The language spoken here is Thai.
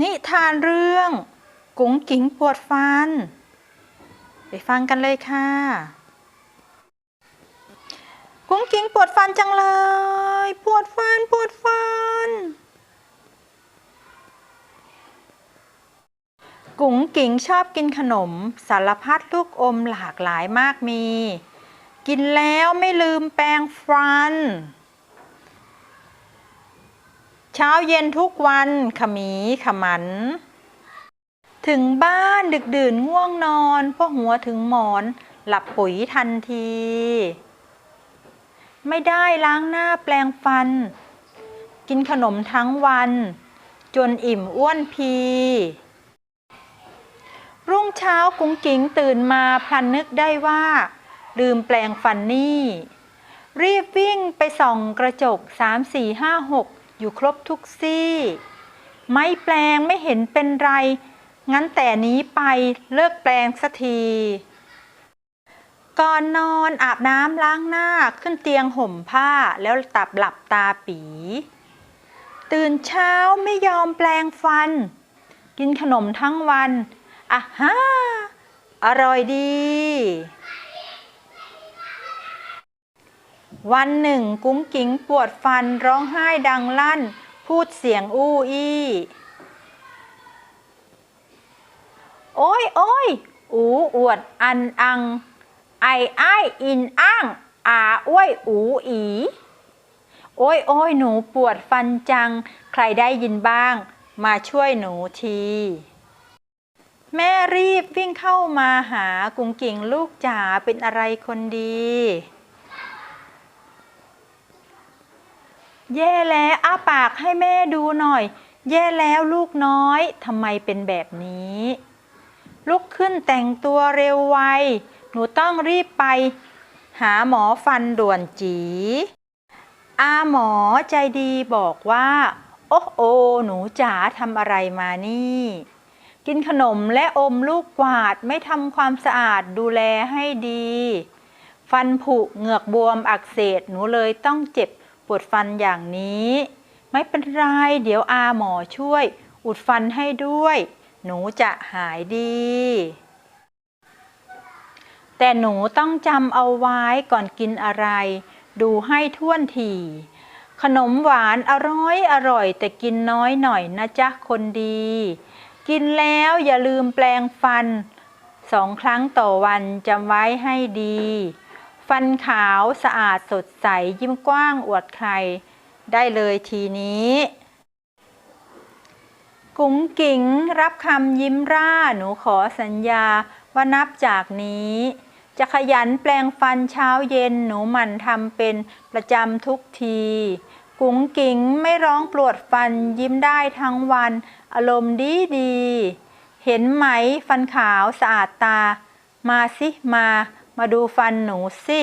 นิทานเรื่อง กุ๋งกิ๋งปวดฟัน ไปฟังกันเลยค่ะ กุ๋งกิ๋งปวดฟันจังเลย ปวดฟันปวดฟัน กุ๋งกิ๋งชอบกินขนม สารพัดลูกอมหลากหลายมากมี กินแล้วไม่ลืมแปรงฟัน เช้าเย็นทุกวันขมีขมัน ถึงบ้านดึกดื่นง่วงนอนพราะหัวถึงหมอน หลับปุ๋ยทันที ไม่ได้ล้างหน้าแปลงฟัน กินขนมทั้งวัน จนอิ่มอ้วนพี รุ่งเช้ากุ้งกิ๋งตื่นมาพลันนึกได้ว่า ลืมแปลงฟันนี่ รีบวิ่งไปส่องกระจก3 4 5 6 อยู่ครบทุกซี่ ไม่แปลงไม่เห็นเป็นไร งั้นแต่นี้ไปเลิกแปลงสักที ก่อนนอนอาบน้ำล้างหน้าขึ้นเตียงห่มผ้าแล้วตับหลับตาปี ตื่นเช้าไม่ยอมแปลงฟัน กินขนมทั้งวันอะฮ่าอร่อยดี วันหนึ่งกุ้งกิ๋งปวดฟันร้องไห้ดังลั่น พูดเสียงอู้อี้ โอ้ยโอ้ยอูอวดอันอัง ไอไออินอ้างอาอ้วยอูอี โอ้ยโอ้ยหนูปวดฟันจัง ใครได้ยินบ้าง มาช่วยหนูที แม่รีบวิ่งเข้ามาหากุ้งกิ่งลูกจ๋าเป็นอะไรคนดี แย่แล้วอ้าปากให้แม่ดูหน่อย แย่แล้วลูกน้อยทำไมเป็นแบบนี้ ลุกขึ้นแต่งตัวเร็วไว หนูต้องรีบไป หาหมอฟันด่วนจีอาหมอใจดีบอกว่า โอ้โอ หนูจ๋าทำอะไรมานี่ กินขนมและอมลูกกวาดไม่ทำความสะอาดดูแลให้ดี ฟันผุเหงือกบวมอักเสบหนูเลยต้องเจ็บ ปวดฟันอย่างนี้ ไม่เป็นไร เดี๋ยวอาหมอช่วย อุดฟันให้ด้วย หนูจะหายดี แต่หนูต้องจำเอาไว้ก่อนกินอะไร ดูให้ท่วนทีขนมหวานอร่อยอร่อย แต่กินน้อยหน่อยนะจ๊ะคนดี กินแล้วอย่าลืมแปลงฟันสองครั้งต่อวันจำไว้ให้ดี ฟันขาวสะอาดสดใส ยิ้มกว้างอวดใคร ได้เลยทีนี้ กุ้งกิ๋งรับคำยิ้มร่าหนูขอสัญญาว่านับจากนี้ จะขยันแปลงฟันเช้าเย็นหนูหมั่นทำเป็นประจำทุกที กุ้งกิ๋งไม่ร้องปวดฟันยิ้มได้ทั้งวัน อารมณ์ดีดี เห็นไหมฟันขาวสะอาดตา มาสิมา มาดูฟันหนูสิ